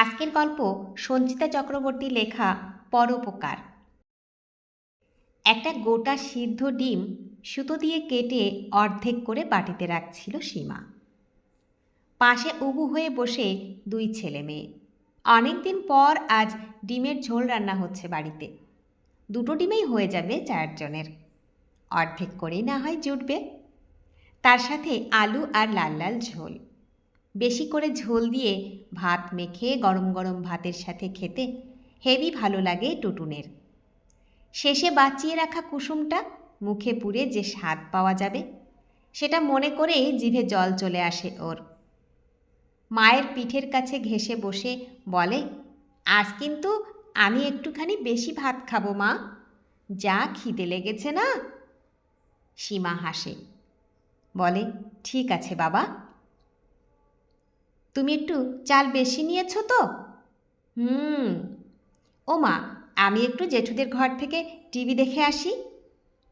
আজকের গল্প সঞ্চিতা চক্রবর্তী লেখা পরোপকার। একটা গোটা সিদ্ধ ডিম সুতো দিয়ে কেটে অর্ধেক করে বাটিতে রাখছিল সীমা। পাশে উবু হয়ে বসে দুই ছেলে মেয়ে। অনেকদিন পর আজ ডিমের ঝোল রান্না হচ্ছে বাড়িতে। দুটো ডিমেই হয়ে যাবে চারজনের। অর্ধেক করেই না হয় জুটবে। তার সাথে আলু আর লাল লাল ঝোল। বেশি করে ঝোল দিয়ে ভাত মেখে গরম গরম ভাতের সাথে খেতে হেভি ভালো লাগে টুটুনের। শেষে বাঁচিয়ে রাখা কুসুমটা মুখে পুরে যে স্বাদ পাওয়া যাবে, সেটা মনে করেই জিভে জল চলে আসে ওর। মায়ের পিঠের কাছে ঘেসে বসে বলে, আজ কিন্তু আমি একটুখানি বেশি ভাত খাব মা, যা খিদে লেগেছে না? সীমা হাসে, বলে, ঠিক আছে বাবা। তুমি একটু চাল বেশি নিয়েছো তো? হুম। ও মা আমি একটু জেঠুদের ঘর থেকে টিভি দেখে আসি,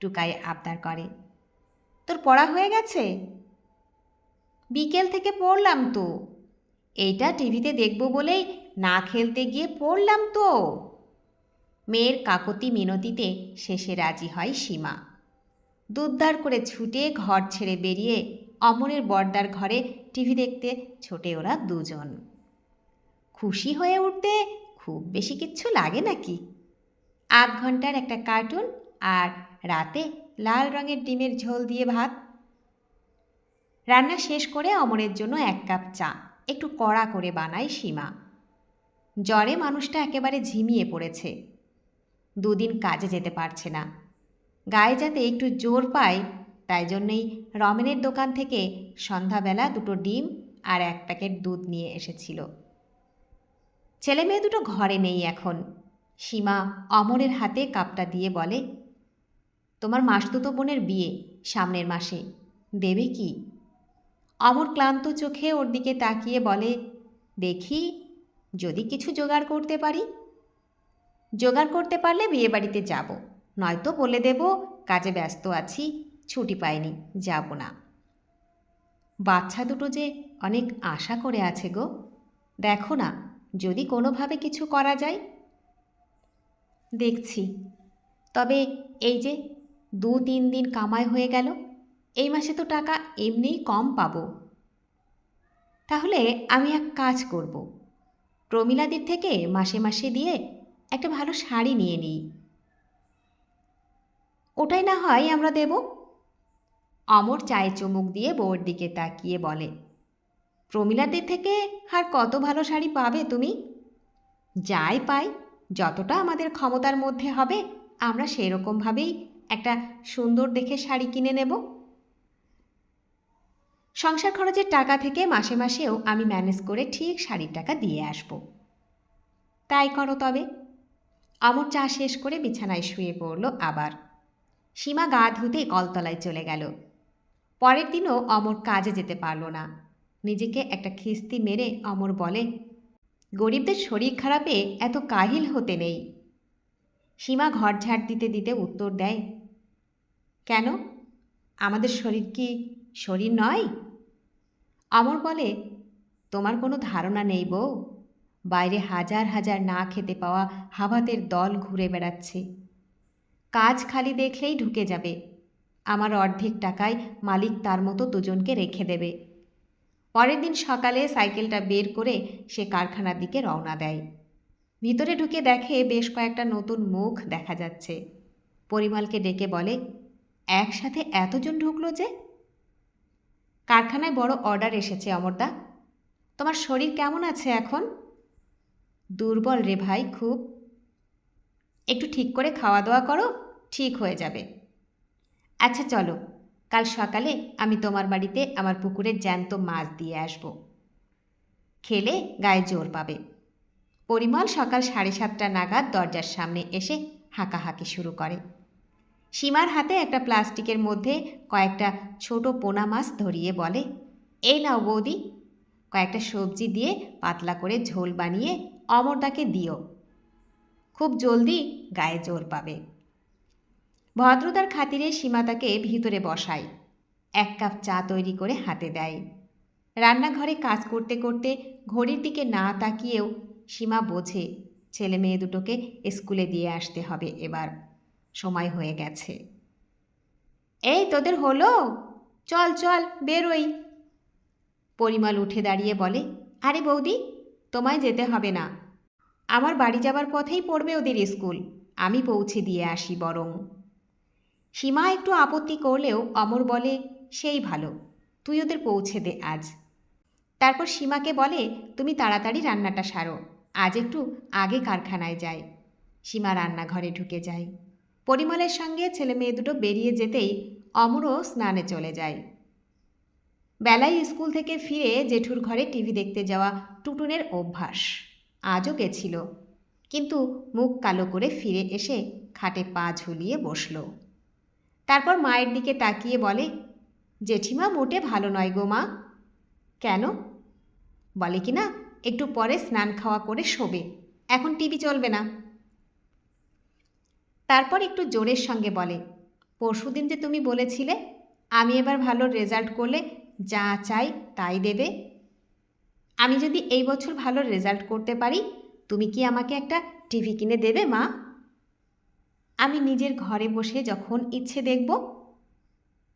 টুকাই আবদার করে। তোর পড়া হয়ে গেছে? বিকেল থেকে পড়লাম তো। এইটা টিভিতে দেখব বলেই না খেলতে গিয়ে পড়লাম তো। মেয়ের কাকতি মিনতিতে শেষে রাজি হয় সীমা। দুদ্দার করে ছুটে ঘর ছেড়ে বেরিয়ে অমরের বর্দার ঘরে টিভি দেখতে, ছোটে ওরা দুজন। খুশি হয়ে উঠতে খুব বেশি কিচ্ছু লাগে নাকি? আধ ঘণ্টার একটা কার্টুন আর রাতে লাল রঙের ডিমের ঝোল দিয়ে ভাত। রান্না শেষ করে অমরের জন্য এক কাপ চা, একটু কড়া করে বানায় সীমা। জ্বরে মানুষটা একেবারে ঝিমিয়ে পড়েছে। দুদিন কাজে যেতে পারছে না। গায়ে যাতে একটু জোর পায় তাই জন্যই রমেনের দোকান থেকে সন্ধ্যাবেলা দুটো ডিম আর এক প্যাকেট দুধ নিয়ে এসেছিল। ছেলে মেয়ে দুটো ঘরে নেই এখন। সীমা অমরের হাতে কাপটা দিয়ে বলে, তোমার মাসতুতো বোনের বিয়ে সামনের মাসে, দেবে কি? অমর ক্লান্ত চোখে ওর দিকে তাকিয়ে বলে, দেখি, যদি কিছু জোগাড় করতে পারি। জোগাড় করতে পারলে বিয়ে বাড়িতে যাব, নয়তো বলে দেব কাজে ব্যস্ত আছি ছুটি পাইনি, যাব না। বাচ্চা দুটো যে অনেক আশা করে আছে গো। দেখো না, যদি কোনোভাবে কিছু করা যায়। দেখছি। তবে এই যে দু তিন দিন কামাই হয়ে গেল, এই মাসে তো টাকা এমনিই কম পাবো। তাহলে আমি এক কাজ করব। প্রমিলাদির থেকে মাসে মাসে দিয়ে একটা ভালো শাড়ি নিয়ে নিই। ওটাই না হয় আমরা দেব? অমর চায়ে চুমুক দিয়ে বউর দিকে তাকিয়ে বলে প্রমিলাদের থেকে আর কত ভালো শাড়ি পাবে তুমি? যাই পাই, যতটা আমাদের ক্ষমতার মধ্যে হবে, আমরা সেরকমভাবেই একটা সুন্দর দেখে শাড়ি কিনে নেব। সংসার খরচের টাকা থেকে মাসে মাসেও আমি ম্যানেজ করে ঠিক শাড়ির টাকা দিয়ে আসব। তাই করো তবে। অমর চা শেষ করে বিছানায় শুয়ে পড়ল আবার। সীমা গা ধুতে কলতলায় চলে গেল। পরের দিনও অমর কাজে যেতে পারল না। নিজেকে একটা খিস্তি মেরে অমর বলে, গরিবদের শরীর খারাপে এত কাহিল হতে নেই। সীমা ঘর ঝাড় দিতে দিতে উত্তর দেয়, কেন? আমাদের শরীর কি শরীর নয়? অমর বলে, তোমার কোনো ধারণা নেই বউ। বাইরে হাজার হাজার না খেতে পাওয়া হাবাতের দল ঘুরে বেড়াচ্ছে। কাজ খালি দেখলেই ঢুকে যাবে। আমার অর্ধেক টাকায় মালিক তার মতো দুজনকে রেখে দেবে। পরের দিন সকালে সাইকেলটা বের করে সে কারখানার দিকে রওনা দেয়। ভিতরে ঢুকে দেখে বেশ কয়েকটা নতুন মুখ দেখা যাচ্ছে। পরিমলকে ডেকে বলে, একসাথে এতজন ঢুকলো যে? কারখানায় বড় অর্ডার এসেছে, অমরদা। তোমার শরীর কেমন আছে এখন? দুর্বল রে ভাই, খুব। একটু ঠিক করে খাওয়া দাওয়া করো, ঠিক হয়ে যাবে। আচ্ছা চলো। কাল সকালে আমি তোমার বাড়িতে আমার পুকুরের জ্যান্ত মাছ দিয়ে আসব। খেলে গায়ে জোর পাবে। পরিমল সকাল সাড়ে সাতটা নাগাদ দরজার সামনে এসে হাঁকাহাঁকি শুরু করে। সীমার হাতে একটা প্লাস্টিকের মধ্যে কয়েকটা ছোট পোনা মাছ ধরিয়ে বলে, এই নাও বৌদি। কয়েকটা সবজি দিয়ে পাতলা করে ঝোল বানিয়ে অমরদাকে দিও। খুব জলদি গায়ে জোর পাবে। ভদ্রতার খাতিরে সীমা তাকে ভিতরে বসায়। এক কাপ চা তৈরি করে হাতে দেয়। রান্নাঘরে কাজ করতে করতে ঘড়ির দিকে না তাকিয়েও সীমা বোঝে, ছেলে মেয়ে দুটোকে স্কুলে দিয়ে আসতে হবে এবার। সময় হয়ে গেছে। এই তোদের হলো? চল চল, বেরোই। পরিমল উঠে দাঁড়িয়ে বলে, আরে বৌদি, তোমায় যেতে হবে না। আমার বাড়ি যাবার পথেই পড়বে ওদের স্কুল। আমি পৌঁছে দিয়ে আসি বরং। সীমা একটু আপত্তি করলেও অমর বলে, সেই ভালো, তুই ওদের পৌঁছে দে আজ। তারপর সীমাকে বলে, তুমি তাড়াতাড়ি রান্নাটা সারো, আজ একটু আগে কারখানায় যাই। সীমা রান্নাঘরে ঢুকে যায়। পরিমলের সঙ্গে ছেলে মেয়ে দুটো বেরিয়ে যেতেই অমরও স্নানে চলে যায়। বেলায় স্কুল থেকে ফিরে জেঠুর ঘরে টিভি দেখতে যাওয়া টুটুনের অভ্যাস আজও গেছিল। কিন্তু মুখ কালো করে ফিরে এসে খাটে পা ঝুলিয়ে বসল। তারপর মায়ের দিকে তাকিয়ে বলে, জেঠিমা মোটে ভালো নয় গো মা। কেন? বলে কি না, একটু পরে স্নান খাওয়া করে শোবে। এখন টিভি চলবে না। তারপর একটু জোরের সঙ্গে বলে, পরশুদিন যে তুমি বলেছিলে, আমি এবার ভালো রেজাল্ট করলে যা চাই তাই দেবে। আমি যদি এই বছর ভালো রেজাল্ট করতে পারি, তুমি কি আমাকে একটা টিভি কিনে দেবে মা? আমি নিজের ঘরে বসে যখন ইচ্ছে দেখব,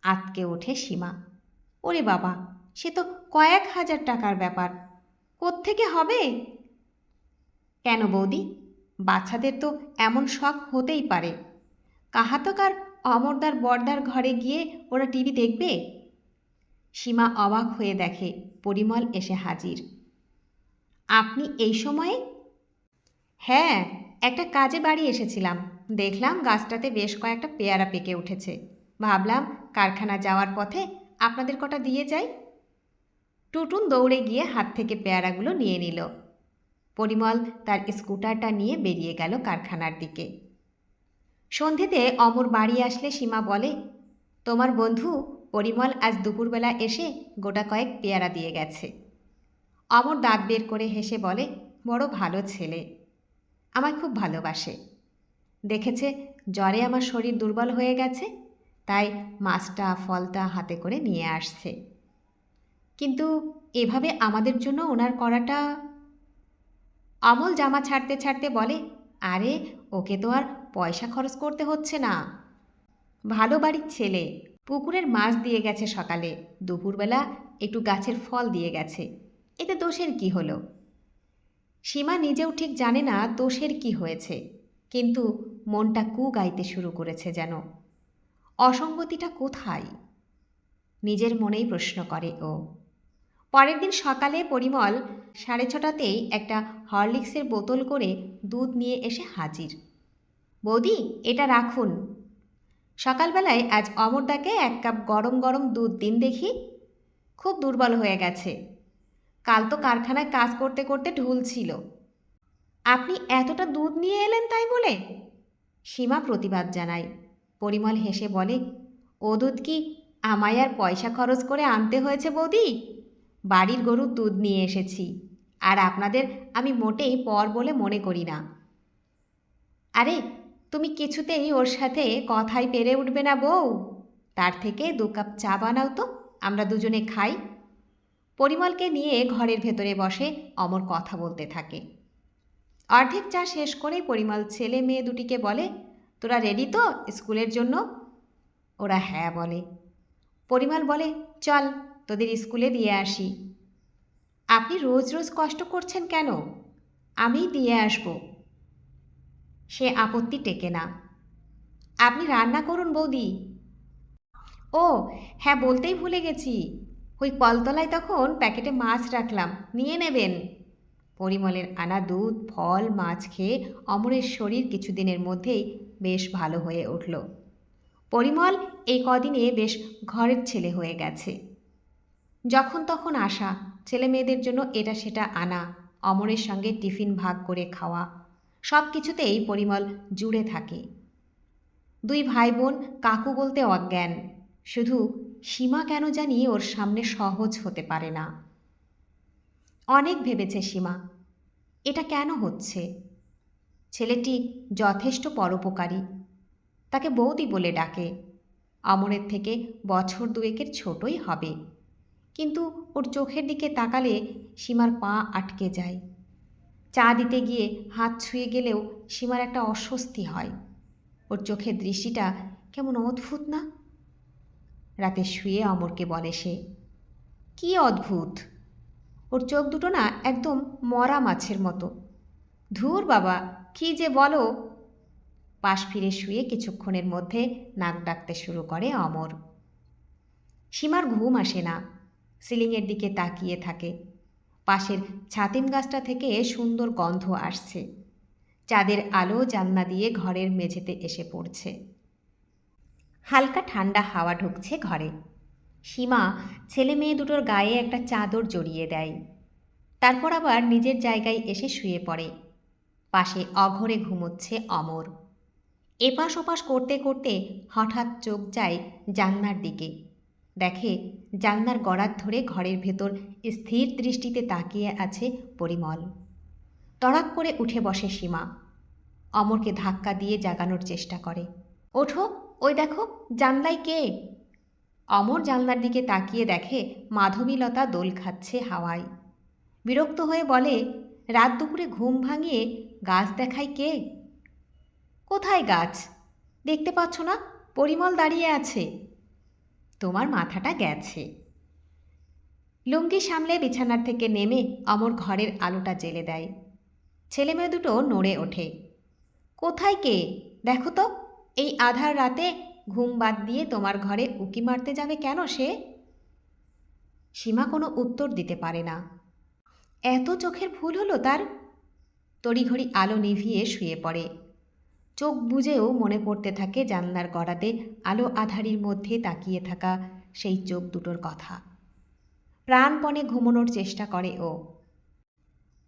আতকে ওঠে সীমা। ওরে বাবা, সে তো কয়েক হাজার টাকার ব্যাপার। কোত্থেকে হবে? কেন বৌদি? বাচ্চাদের তো এমন শখ হতেই পারে। কাহাতকার অমরদার বর্দার ঘরে গিয়ে ওরা টিভি দেখবে? সীমা অবাক হয়ে দেখে, পরিমল এসে হাজির। আপনি এই সময়ে? হ্যাঁ একটা কাজে বাড়ি এসেছিলাম। দেখলাম গাছটাতে বেশ কয়েকটা পেয়ারা পেকে উঠেছে। ভাবলাম কারখানা যাওয়ার পথে আপনাদের কটা দিয়ে যাই। টুটুন দৌড়ে গিয়ে হাত থেকে পেয়ারাগুলো নিয়ে নিল। পরিমল তার স্কুটারটা নিয়ে বেরিয়ে গেল কারখানার দিকে। সন্ধেতে অমর বাড়ি আসলে সীমা বলে, তোমার বন্ধু পরিমল আজ দুপুরবেলা এসে গোটা কয়েক পেয়ারা দিয়ে গেছে। অমর দাঁত বের করে হেসে বলে, বড় ভালো ছেলে। আমায় খুব ভালোবাসে। দেখেছে জ্বরে আমার শরীর দুর্বল হয়ে গেছে, তাই মাছটা, ফলটা হাতে করে নিয়ে আসছে। কিন্তু এভাবে আমাদের জন্য ওনার করাটা অমল জামা ছাড়তে ছাড়তে বলে, আরে, ওকে তো আর পয়সা খরচ করতে হচ্ছে না। ভালো বাড়ির ছেলে, পুকুরের মাছ দিয়ে গেছে সকালে, দুপুরবেলা একটু গাছের ফল দিয়ে গেছে। এতে দোষের কি হলো? সীমা নিজেও ঠিক জানে না দোষের কি হয়েছে, কিন্তু মনটা কু গাইতে শুরু করেছে যেন। অসঙ্গতিটা কোথায়? নিজের মনেই প্রশ্ন করে ও। পরের দিন সকালে পরিমল সাড়ে ছটাতেই একটা হরলিক্সের বোতল করে দুধ নিয়ে এসে হাজির। বৌদি, এটা রাখুন। সকালবেলায় আজ অমরদাকে এক কাপ গরম গরম দুধ দিন দেখি। খুব দুর্বল হয়ে গেছে। কাল তো কারখানায় কাজ করতে করতে ঢুলছিল আপনি এতটা দুধ নিয়ে এলেন তাই বলে? সীমা প্রতিবাদ জানায়। পরিমল হেসে বলে ও দুধ কি আমায় আর পয়সা খরচ করে আনতে হয়েছে বৌদি? বাড়ির গরুর দুধ নিয়ে এসেছি, আর আপনাদের আমি মোটেই পর বলে মনে করি না। আরে, তুমি কিছুতেই ওর সাথে কথাই পেরে উঠবে না বউ। তার থেকে দু কাপ চা বানাও তো, আমরা দুজনে খাই। পরিমলকে নিয়ে ঘরের ভেতরে বসে অমর কথা বলতে থাকে। অর্ধেক চা শেষ করেই পরিমল ছেলে মেয়ে দুটিকে বলে, তোরা রেডি তো স্কুলের জন্য? ওরা হ্যাঁ বলে। পরিমল বলে, চল, তোদের স্কুলে দিয়ে আসি। আপনি রোজ রোজ কষ্ট করছেন কেন? আমি দিয়ে আসব। সে আপত্তি টেকে না। আপনি রান্না করুন বৌদি। ও হ্যাঁ বলতেই ভুলে গেছি। ওই কলতলায় তখন প্যাকেটে মাছ রাখলাম, নিয়ে নেবেন। পরিমলের আনা দুধ, ফল, মাছ খেয়ে অমরের শরীর কিছুদিনের মধ্যেই বেশ ভালো হয়ে উঠল। পরিমল এই কদিনে বেশ ঘরের ছেলে হয়ে গেছে। যখন তখন আসা, ছেলে মেয়েদের জন্য এটা সেটা আনা, অমরের সঙ্গে টিফিন ভাগ করে খাওয়া, সব কিছুতেই পরিমল জুড়ে থাকে। দুই ভাই বোন কাকু বলতে অজ্ঞান, শুধু সীমা কেন জানি ওর সামনে সহজ হতে পারে না। অনেক ভেবেছে সীমা। এটা কেন হচ্ছে? ছেলেটি যথেষ্ট পরোপকারী। তাকে বৌদি বলে ডাকে। অমরের থেকে বছর দুয়েকের ছোটই হবে। কিন্তু ওর চোখের দিকে তাকালে সীমার পা আটকে যায়। চা দিতে গিয়ে হাত ছুঁয়ে গেলেও সীমার একটা অস্বস্তি হয়। ওর চোখের দৃষ্টিটা কেমন অদ্ভুত না? রাতে শুয়ে অমরকে বলে সে, কী অদ্ভুত? ওর চোখ দুটো না একদম মরা মাছের মতো। ধুর বাবা, কি যে বলো। পাশ ফিরে শুয়ে কিছুক্ষণের মধ্যে নাক ডাকতে শুরু করে অমর। সীমার ঘুম আসে না, সিলিংয়ের দিকে তাকিয়ে থাকে। পাশের ছাতিম গাছটা থেকে সুন্দর গন্ধ আসছে। চাঁদের আলো জানলা দিয়ে ঘরের মেঝেতে এসে পড়ছে। হালকা ঠান্ডা হাওয়া ঢুকছে ঘরে। সীমা ছেলে মেয়ে দুটোর গায়ে একটা চাদর জড়িয়ে দেয়। তারপর আবার নিজের জায়গায় এসে শুয়ে পড়ে। পাশে অঘরে ঘুমোচ্ছে অমর। এপাশ ওপাশ করতে করতে হঠাৎ চোখ যায় জানলার দিকে। দেখে জানলার গড়ার ধরে ঘরের ভেতর স্থির দৃষ্টিতে তাকিয়ে আছে পরিমল। তড়াক করে উঠে বসে সীমা। অমরকে ধাক্কা দিয়ে জাগানোর চেষ্টা করে। ওঠো, ওই দেখো, জানলায় কে? অমর জানলার দিকে তাকিয়ে দেখে মাধবীলতা দোল খাচ্ছে হাওয়ায়। বিরক্ত হয়ে বলে, রাত দুপুরে ঘুম ভাঙিয়ে গাছ দেখায় কে? কোথায় গাছ? দেখতে পাচ্ছ না, পরিমল দাঁড়িয়ে আছে। তোমার মাথাটা গেছে। লুঙ্গি সামলে বিছানার থেকে নেমে অমর ঘরের আলোটা জেলে দেয়। ছেলে মেয়ে দুটো নড়ে ওঠে। কোথায় কে? দেখো তো, এই আধার রাতে ঘুম বাদ দিয়ে তোমার ঘরে উকি মারতে যাবে কেন সে? সীমা কোনো উত্তর দিতে পারে না। এত চোখের ভুল হলো তার? তড়িঘড়ি আলো নিভিয়ে শুয়ে পড়ে। চোখ বুঝেও মনে পড়তে থাকে জানলার গড়াতে আলো আধারির মধ্যে তাকিয়ে থাকা সেই চোখ দুটোর কথা। প্রাণপণে ঘুমানোর চেষ্টা করে ও।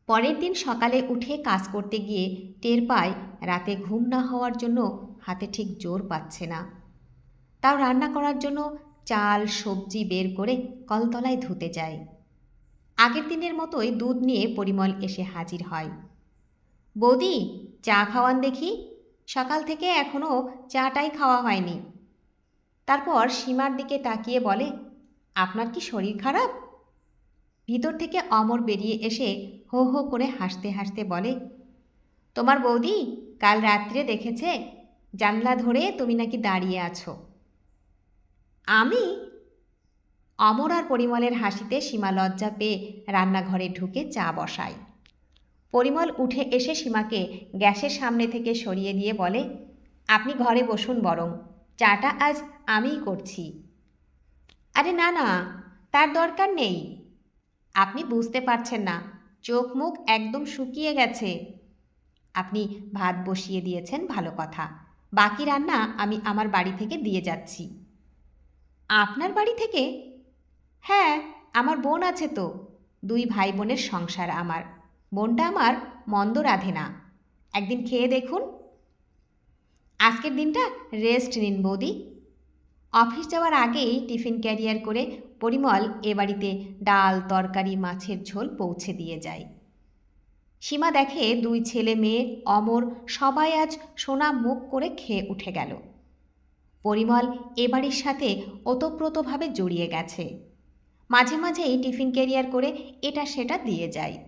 পরের দিন সকালে উঠে কাজ করতে গিয়ে টের পায় রাতে ঘুম না হওয়ার জন্য হাতে ঠিক জোর পাচ্ছে না। তাও রান্না করার জন্য চাল, সবজি বের করে কলতলায় ধুতে যায় আগের দিনের মতোই দুধ নিয়ে পরিমল এসে হাজির হয়। বৌদি, চা খাওয়ান দেখি। সকাল থেকে এখনও চাটাই খাওয়া হয়নি। তারপর সীমার দিকে তাকিয়ে বলে, আপনার কি শরীর খারাপ? ভিতর থেকে অমর বেরিয়ে এসে হো হো করে হাসতে হাসতে বলে, তোমার বৌদি কাল রাত্রে দেখেছে? জানলা ধরে তুমি নাকি দাঁড়িয়ে আছো। আমি অমর আর পরিমলের হাসিতে সীমা লজ্জা পেয়ে রান্নাঘরে ঢুকে চা বসাই। পরিমল উঠে এসে সীমাকে গ্যাসের সামনে থেকে সরিয়ে দিয়ে বলে, আপনি ঘরে বসুন বরং, চাটা আজ আমিই করছি। আরে না না, তার দরকার নেই। আপনি বুঝতে পারছেন না, চোখ মুখ একদম শুকিয়ে গেছে। আপনি ভাত বসিয়ে দিয়েছেন ভালো কথা, বাকি রান্না আমি আমার বাড়ি থেকে দিয়ে যাচ্ছি। আপনার বাড়ি থেকে? হ্যাঁ আমার বোন আছে তো। দুই ভাই বোনের সংসার আমার। বোনটা আমার মন্দ রাধে না। একদিন খেয়ে দেখুন। আজকের দিনটা রেস্ট নিন বৌদি। অফিস যাওয়ার আগেই টিফিন ক্যারিয়ার করে পরিমল এ বাড়িতে ডাল, তরকারি, মাছের ঝোল পৌঁছে দিয়ে যায়। সীমা দেখে দুই ছেলে মেয়ে, অমর সবাই আজ সোনা মুখ করে খেয়ে উঠে গেল। পরিমল এ বাড়ির সাথে ওতপ্রোতভাবে জড়িয়ে গেছে। মাঝে মাঝেই টিফিন ক্যারিয়ার করে এটা সেটা দিয়ে যায়।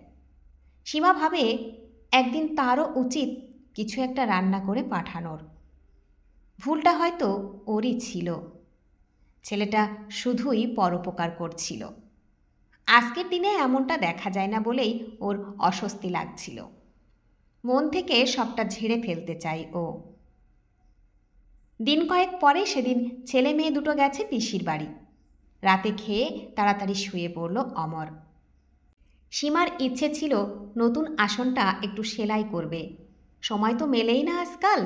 সীমা ভাবে একদিন তারও উচিত কিছু একটা রান্না করে পাঠানোর। ভুলটা হয়তো ওরই ছিল। ছেলেটা শুধুই পরোপকার করছিল। আজকের দিনে এমনটা দেখা যায় না বলেই ওর অস্বস্তি লাগছিল। মন থেকে সবটা ঝেড়ে ফেলতে চাই ও। দিন কয়েক পরে সেদিন ছেলে মেয়ে দুটো গেছে পিসির বাড়ি। রাতে খেয়ে তাড়াতাড়ি শুয়ে পড়ল অমর। সীমার ইচ্ছে ছিল নতুন আসনটা একটু সেলাই করবে। সময় তো মেলেই না আজকাল।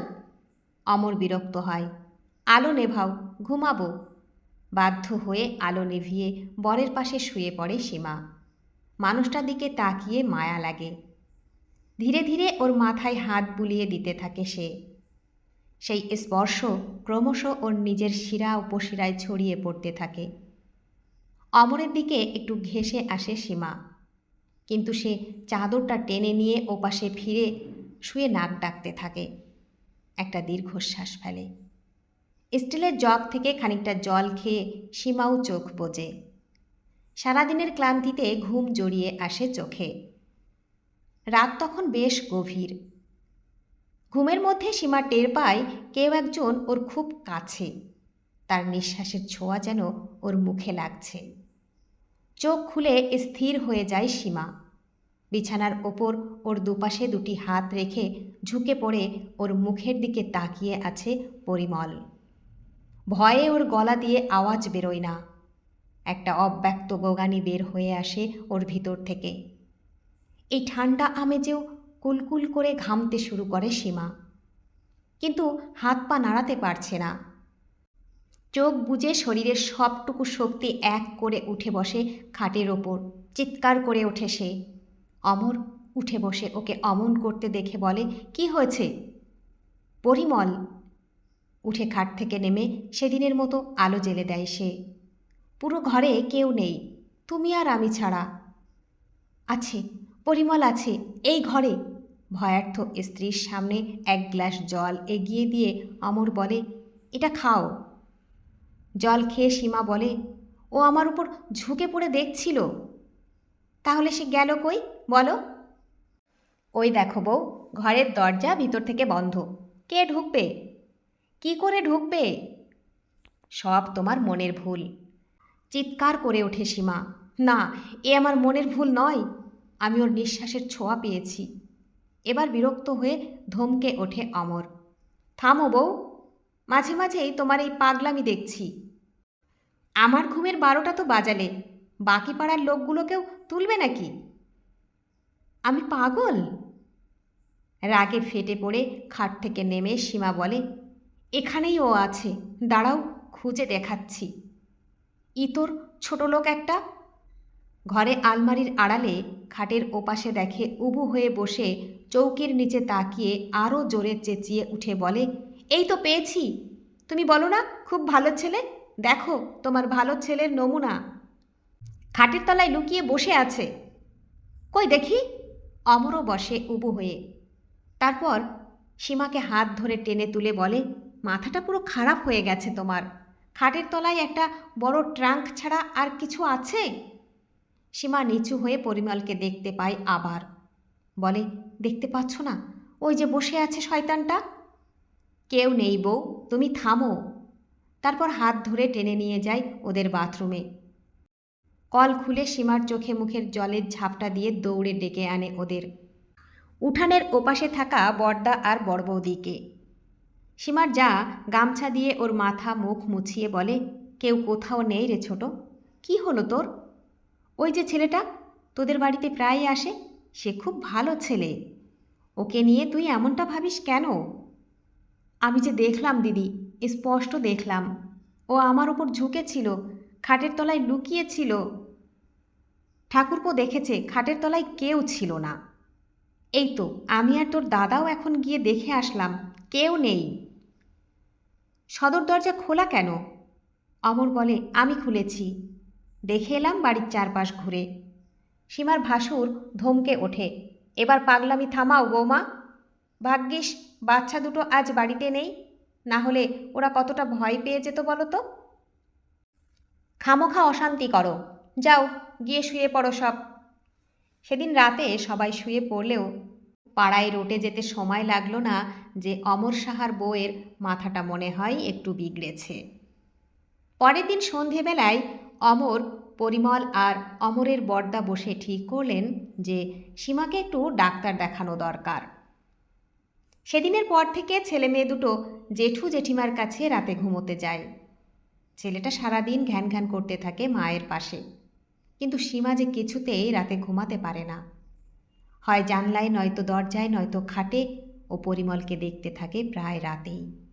অমর বিরক্ত হয়। আলো নেভাও, ঘুমাবো। বাধ্য হয়ে আলো নিভিয়ে বরের পাশে শুয়ে পড়ে সীমা। মানুষটার দিকে তাকিয়ে মায়া লাগে। ধীরে ধীরে ওর মাথায় হাত বুলিয়ে দিতে থাকে সে। সেই স্পর্শ ক্রমশ ওর নিজের শিরা উপশিরায় ছড়িয়ে পড়তে থাকে। অমরের দিকে একটু ঘেসে আসে সীমা। কিন্তু সে চাদরটা টেনে নিয়ে ওপাশে ফিরে শুয়ে নাক ডাকতে থাকে। একটা দীর্ঘশ্বাস ফেলে। স্টিলের জগ থেকে খানিকটা জল খেয়ে সীমাও চোখ বোঝে। সারাদিনের ক্লান্তিতে ঘুম জড়িয়ে আসে চোখে। রাত তখন বেশ গভীর। ঘুমের মধ্যে সীমা টের পায় কেউ একজন ওর খুব কাছে। তার নিঃশ্বাসের ছোঁয়া যেন ওর মুখে লাগছে। চোখ খুলে স্থির হয়ে যায় সীমা। বিছানার ওপর ওর দুপাশে দুটি হাত রেখে ঝুঁকে পড়ে ওর মুখের দিকে তাকিয়ে আছে পরিমল। ভয়ে ওর গলা দিয়ে আওয়াজ বেরোয় না। একটা অব্যক্ত গোগানি বের হয়ে আসে ওর ভিতর থেকে। এই ঠান্ডা আমেজেও কুলকুল করে ঘামতে শুরু করে সীমা। কিন্তু হাত পা নাড়াতে পারছে না। চোখ বুজে শরীরের সবটুকু শক্তি এক করে উঠে বসে খাটের ওপর। চিৎকার করে ওঠে সে। অমর উঠে বসে ওকে অমন করতে দেখে বলে, কি হয়েছে? পরিমল। উঠে খাট থেকে নেমে সেদিনের মতো আলো জ্বেলে দেয় সে। পুরো ঘরে কেউ নেই। তুমি আর আমি ছাড়া। আছে, পরিমল আছে, এই ঘরে। ভয়ার্থ স্ত্রীর সামনে এক গ্লাস জল এগিয়ে দিয়ে অমর বলে, এটা খাও। জল খেয়ে সীমা বলে, ও আমার উপর ঝুঁকে পড়ে দেখছিল। তাহলে সে গেল কই, বলো? ওই দেখো বউ, ঘরের দরজা ভিতর থেকে বন্ধ। কে ঢুকবে? কি করে ঢুকবে? সব তোমার মনের ভুল। চিৎকার করে ওঠে সীমা। না, এ আমার মনের ভুল নয়। আমি ওর নিঃশ্বাসের ছোঁয়া পেয়েছি। এবার বিরক্ত হয়ে ধমকে ওঠে অমর। থামো বউ, মাঝে মাঝেই তোমার এই পাগলামি দেখছি। আমার ঘুমের বারোটা তো বাজালে, বাকি পাড়ার লোকগুলোকেও তুলবে নাকি? আমি পাগল? রাগে ফেটে পড়ে খাট থেকে নেমে সীমা বলে, এখানেই ও আছে, দাঁড়াও, খুঁজে দেখাচ্ছি। ইতর ছোট লোক একটা ঘরে আলমারির আড়ালে খাটের ওপাশে দেখে উবু হয়ে বসে চৌকির নিচে তাকিয়ে আরও জোরে চেঁচিয়ে উঠে বলে, এই তো পেয়েছি। তুমি বলো না, খুব ভালো ছেলে? দেখো, তোমার ভালো ছেলের নমুনা। খাটের তলায় লুকিয়ে বসে আছে। কই দেখি? অমরও বসে উবু হয়ে। তারপর সীমাকে হাত ধরে টেনে তুলে বলে, মাথাটা পুরো খারাপ হয়ে গেছে তোমার। খাটের তলায় একটা বড় ট্রাঙ্ক ছাড়া আর কিছু আছে? সীমা নিচু হয়ে পরিমলকে দেখতে পায় আবার। বলে, দেখতে পাচ্ছ না? ওই যে বসে আছে শয়তানটা? কেউ নেই বউ, তুমি থামো। তারপর হাত ধরে টেনে নিয়ে যায় ওদের বাথরুমে। কল খুলে সীমার চোখে মুখের জলের ঝাপটা দিয়ে দৌড়ে ডেকে আনে ওদের। উঠানের ওপাশে থাকা বর্দা আর বড়বৌদিকে সীমার যা গামছা দিয়ে ওর মাথা মুখ মুছিয়ে বলে, কেউ কোথাও নেই রে ছোট। কি হলো তোর? ওই যে ছেলেটা তোদের বাড়িতে প্রায় আসে, সে খুব ভালো ছেলে। ওকে নিয়ে তুই এমনটা ভাবিস কেন? আমি যে দেখলাম দিদি, স্পষ্ট দেখলাম। ও আমার ওপর ঝুঁকেছিল, খাটের তলায় লুকিয়েছিল। ঠাকুরপো দেখেছে, খাটের তলায় কেউ ছিল না। এই তো, আমি আর তোর দাদাও এখন গিয়ে দেখে আসলাম, কেউ নেই। সদর দরজা খোলা কেন? অমর বলে, আমি খুলেছি। দেখে এলাম বাড়ির চারপাশ ঘুরে। সীমার ভাসুর ধমকে ওঠে, এবার পাগলামি থামাও বৌমা। ভাগ্যিস, বাচ্চা দুটো আজ বাড়িতে নেই, না হলে ওরা কতটা ভয় পেয়ে যেত বলো তো? খামোখা অশান্তি করো, যাও, গিয়ে শুয়ে পড়ো সব। সেদিন রাতে সবাই শুয়ে পড়লেও পাড়ায় রোটে যেতে সময় লাগল না যে অমর সাহার বউয়ের মাথাটা মনে হয় একটু বিগড়েছে। পরের দিন সন্ধেবেলায় অমর, পরিমল আর অমরের বর্দা বসে ঠিক করলেন যে সীমাকে একটু ডাক্তার দেখানো দরকার। সেদিনের পর থেকে ছেলে মেয়ে দুটো জেঠু জেঠিমার কাছে রাতে ঘুমোতে যায়। ছেলেটা সারাদিন ঘ্যান ঘ্যান করতে থাকে মায়ের পাশে। কিন্তু সীমা যে কিছুতেই রাতে ঘুমাতে পারে না। হয় জানলায়, নয়তো দরজায়, নয়তো খাটে ও পরিমলকে দেখতে থাকে প্রায় রাতেই।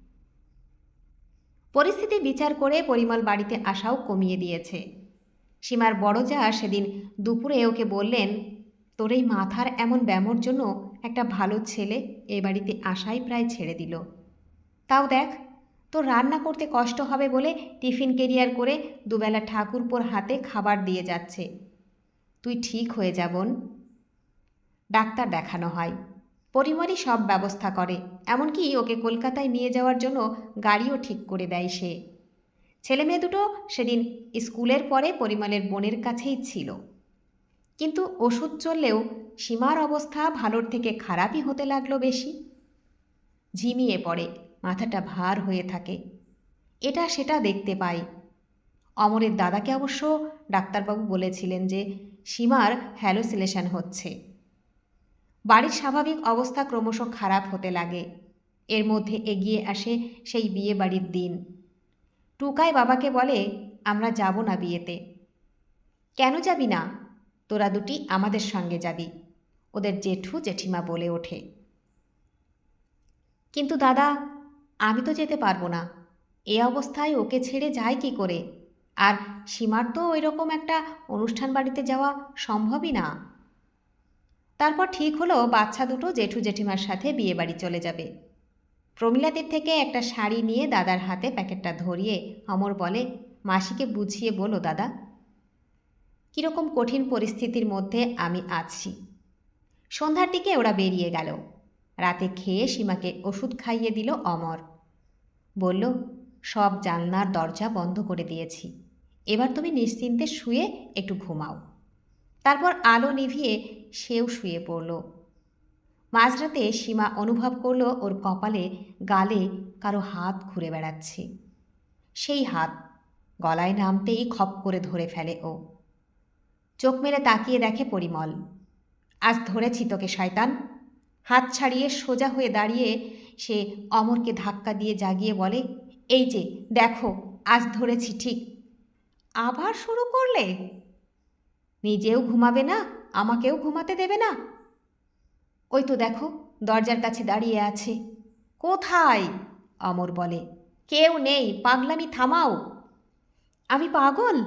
পরিস্থিতি বিচার করে পরিমল বাড়িতে আসাও কমিয়ে দিয়েছে। সীমার বড় যা সেদিন দুপুরে ওকে বললেন, তোর এই মাথার এমন ব্যামোর জন্য একটা ভালো ছেলে এ বাড়িতে আসাই প্রায় ছেড়ে দিল। তাও দেখ, তোর রান্না করতে কষ্ট হবে বলে টিফিন কেরিয়ার করে দুবেলা ঠাকুরপোর হাতে খাবার দিয়ে যাচ্ছে। তুই ঠিক হয়ে যাবন ডাক্তার দেখানো হয়। পরিমারই সব ব্যবস্থা করে। এমনকি ওকে কলকাতায় নিয়ে যাওয়ার জন্য গাড়িও ঠিক করে দেয় সে। ছেলে মেয়ে দুটো সেদিন স্কুলের পরে পরিমলের বোনের কাছেই ছিল। কিন্তু ওষুধ চললেও সীমার অবস্থা ভালোর থেকে খারাপই হতে লাগল বেশি। ঝিমিয়ে পড়ে, মাথাটা ভার হয়ে থাকে। এটা সেটা দেখতে পাই। অমরের দাদাকে অবশ্য ডাক্তারবাবু বলেছিলেন যে সীমার হ্যালোসিলেশন হচ্ছে। বাড়ির স্বাভাবিক অবস্থা ক্রমশ খারাপ হতে লাগে। এর মধ্যে এগিয়ে আসে সেই বিয়ে বাড়ির দিন। টুকাই বাবাকে বলে, আমরা যাব না বিয়েতে। কেন যাবি না? তোরা দুটি আমাদের সঙ্গে যাবি। ওদের জেঠু জেঠিমা বলে ওঠে। কিন্তু দাদা, আমি তো যেতে পারব না। এ অবস্থায় ওকে ছেড়ে যায় কি করে? আর সীমার তো ওই রকম একটা অনুষ্ঠান বাড়িতে যাওয়া সম্ভবই না। তারপর ঠিক হলো বাচ্চা দুটো জেঠু জেঠিমার সাথে বিয়ে বাড়ি চলে যাবে। প্রমিলাদের থেকে একটা শাড়ি নিয়ে দাদার হাতে প্যাকেটটা ধরিয়ে অমর বলে, মাসিকে বুঝিয়ে বলো দাদা, কীরকম কঠিন পরিস্থিতির মধ্যে আমি আছি। সন্ধ্যার দিকে ওরা বেরিয়ে গেল। রাতে খেয়ে সীমাকে ওষুধ খাইয়ে দিল অমর। বলল, সব জানলার দরজা বন্ধ করে দিয়েছি। এবার তুমি নিশ্চিন্তে শুয়ে একটু ঘুমাও। তারপর আলো নিভিয়ে সেও শুয়ে পড়ল। মাঝরাতে সীমা অনুভব করল ওর কপালে, গালে কারও হাত ঘুরে বেড়াচ্ছে। সেই হাত গলায় নামতেই খপ করে ধরে ফেলে ও। চোখ মেলে তাকিয়ে দেখে পরিমল, আজ ধরেছি তোকে, শয়তান। হাত ছাড়িয়ে সোজা হয়ে দাঁড়িয়ে সে অমরকে ধাক্কা দিয়ে জাগিয়ে বলে, এই যে, দেখো, আজ ধরেছি, ঠিক। আবার শুরু করলে? নিজেও ঘুমাবে না? আমাকেও ঘুমাতে দেবে না? ওই তো দেখো, দরজার কাছে দাঁড়িয়ে আছে। কোথায়? অমর বলে। কেউ নেই, পাগলামি থামাও। আমি পাগল?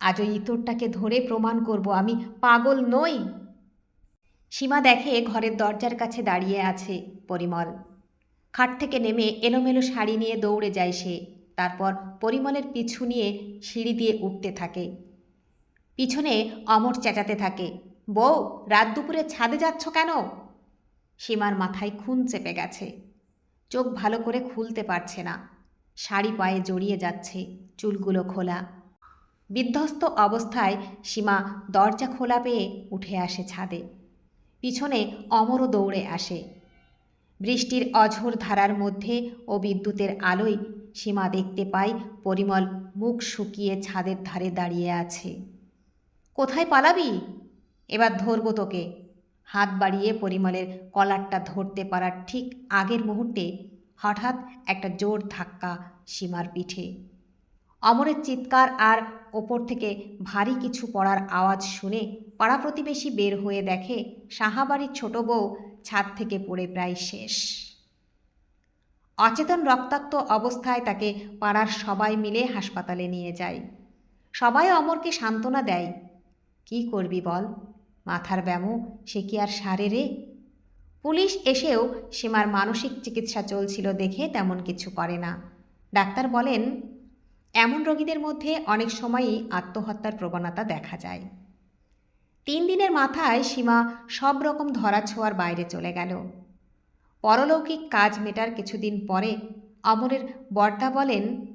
আজ ওই ইতরটাকে ধরে প্রমাণ করব, আমি পাগল নই। সীমা দেখে ঘরের দরজার কাছে দাঁড়িয়ে আছে পরিমল। খাট থেকে নেমে এলোমেলো শাড়ি নিয়ে দৌড়ে যায় সে। তারপর পরিমলের পিছু নিয়ে সিঁড়ি দিয়ে উঠতে থাকে। পিছনে অমর চেঁচাতে থাকে। বউ, রাত দুপুরে ছাদে যাচ্ছ কেন? সীমার মাথায় খুন চেপে গেছে। চোখ ভালো করে খুলতে পারছে না। শাড়ি পায়ে জড়িয়ে যাচ্ছে, চুলগুলো খোলা। বিধ্বস্ত অবস্থায় সীমা দরজা খোলা পেয়ে উঠে আসে ছাদে। পিছনে অমরও দৌড়ে আসে। বৃষ্টির অঝোর ধারার মধ্যে ও বিদ্যুতের আলোয় সীমা দেখতে পায় পরিমল মুখ শুকিয়ে ছাদের ধারে দাঁড়িয়ে আছে। কোথায় পালাবি? এবার ধরবো তোকে। হাত বাড়িয়ে পরিমলের কলারটা ধরতে পারার ঠিক আগের মুহূর্তে হঠাৎ একটা জোর ধাক্কা সীমার পিঠে। অমরের চিৎকার আর ওপর থেকে ভারী কিছু পড়ার আওয়াজ শুনে পাড়া প্রতিবেশী বের হয়ে দেখে সাহাবাড়ির ছোট বউ ছাদ থেকে পড়ে প্রায় শেষ। অচেতন রক্তাক্ত অবস্থায় তাকে পাড়ার সবাই মিলে হাসপাতালে নিয়ে যায়। সবাই অমরকে সান্ত্বনা দেয়। কি করবি বল? মাথার ব্যামো, সে কি আর সারে রে? পুলিশ এসেও সীমার মানসিক চিকিৎসা চলছিল দেখে তেমন কিছু করে না। ডাক্তার বলেন, এমন রোগীদের মধ্যে অনেক সময়ই আত্মহত্যার প্রবণতা দেখা যায়। তিন দিনের মাথায় সীমা সব রকম ধরা ছোঁয়ার বাইরে চলে গেল। পরলৌকিক কাজ মেটার কিছুদিন পরে অমরের বর্দা বলেন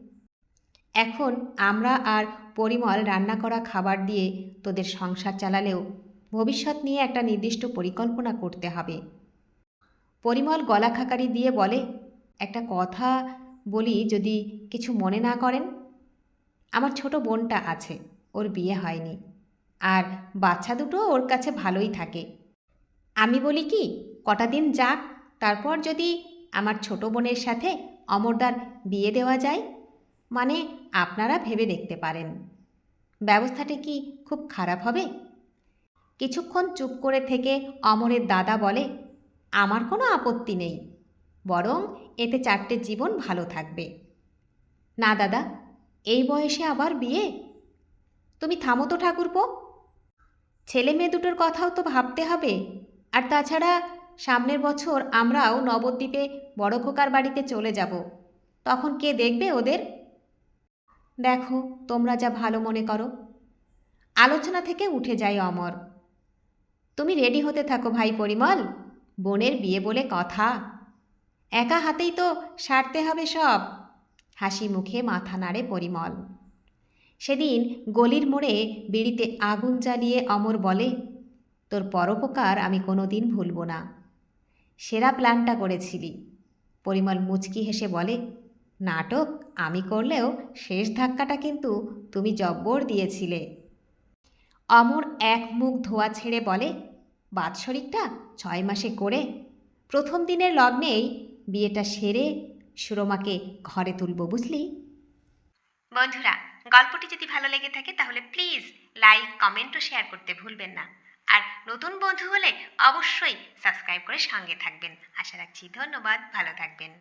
এখন আমরা আর পরিমল রান্না করা খাবার দিয়ে তোদের সংসার চালালেও ভবিষ্যৎ নিয়ে একটা নির্দিষ্ট পরিকল্পনা করতে হবে। পরিমল গলা খাকারি দিয়ে বলে, একটা কথা বলি যদি কিছু মনে না করেন? আমার ছোট বোনটা আছে, ওর বিয়ে হয়নি। আর বাচ্চা দুটো ওর কাছে ভালোই থাকে। আমি বলি কি, কটা দিন যাক, তারপর যদি আমার ছোট বোনের সাথে অমরদার বিয়ে দেওয়া যায়। মানে আপনারা ভেবে দেখতে পারেন। ব্যবস্থাটা কি খুব খারাপ হবে? কিছুক্ষণ চুপ করে থেকে অমরের দাদা বলে, আমার কোনো আপত্তি নেই। বরং এতে চারটে জীবন ভালো থাকবে। না দাদা, এই বয়সে আবার বিয়ে? তুমি থামো তো ঠাকুরপো। ছেলে মেয়ে দুটোর কথাও তো ভাবতে হবে। আর তাছাড়া সামনের বছর আমরাও নবদ্বীপে বড় খোকার বাড়িতে চলে যাব। তখন কে দেখবে ওদের? দেখো, তোমরা যা ভালো মনে করো। আলোচনা থেকে উঠে যায় অমর। তুমি রেডি হতে থাকো ভাই পরিমল। বোনের বিয়ে বলে কথা। একা হাতেই তো সারতে হবে সব। হাসি মুখে মাথা নাড়ে পরিমল। সেদিন গলির মোড়ে বিড়িতে আগুন জ্বালিয়ে অমর বলে, তোর পরোপকার আমি কোনো দিন ভুলব না। সেরা প্ল্যানটা করেছিলি। পরিমল মুচকি হেসে বলে নাটক আমি করলেও শেষ ধাক্কাটা কিন্তু তুমি জব্বর দিয়েছিলে। অমর এক মুখ ধোয়া ছেড়ে বলে, বাৎসরিকটা ছয় মাসে করে। প্রথম দিনের লগ্নেই বিয়েটা সেরে সুরমাকে ঘরে তুলব, বুঝলি? বন্ধুরা, গল্পটি যদি ভালো লেগে থাকে তাহলে প্লিজ লাইক, কমেন্ট ও শেয়ার করতে ভুলবেন না। আর নতুন বন্ধু হলে অবশ্যই সাবস্ক্রাইব করে সঙ্গে থাকবেন। আশা রাখছি ধন্যবাদ, ভালো থাকবেন।